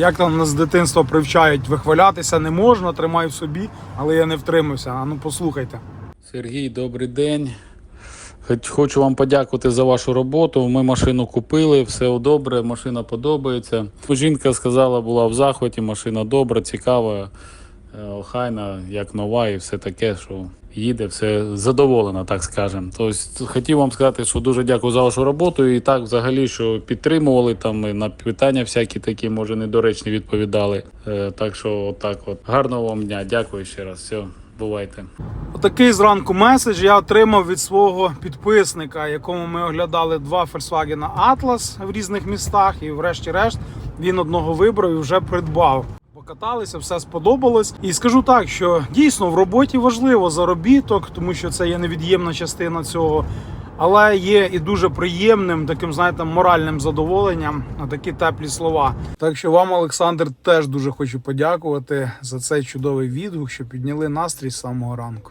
Як там нас з дитинства привчають, вихвалятися не можна, тримай в собі, але я не втримався. А ну послухайте. Сергій, добрий день. Хочу вам подякувати за вашу роботу. Ми машину купили, все добре, машина подобається. Жінка сказала, була в захваті, машина добра, цікава, охайна, як нова, і все таке, що їде, все задоволена, так скажемо. Тобто хотів вам сказати, що дуже дякую за вашу роботу. І так, взагалі, що підтримували там на питання всякі такі, може, недоречні відповідали. Е, Так що, отак от. Гарного вам дня, дякую ще раз. Все, бувайте. Отакий зранку меседж я отримав від свого підписника, якому ми оглядали два Volkswagen Atlas в різних містах, і врешті-решт він одного вибрав і вже придбав. Покаталися, все сподобалось. І скажу так, що дійсно в роботі важливо заробіток, тому що це є невід'ємна частина цього. Але є і дуже приємним таким, знаєте, моральним задоволенням на такі теплі слова. Так що вам, Олександр, теж дуже хочу подякувати за цей чудовий відгук, що підняли настрій з самого ранку.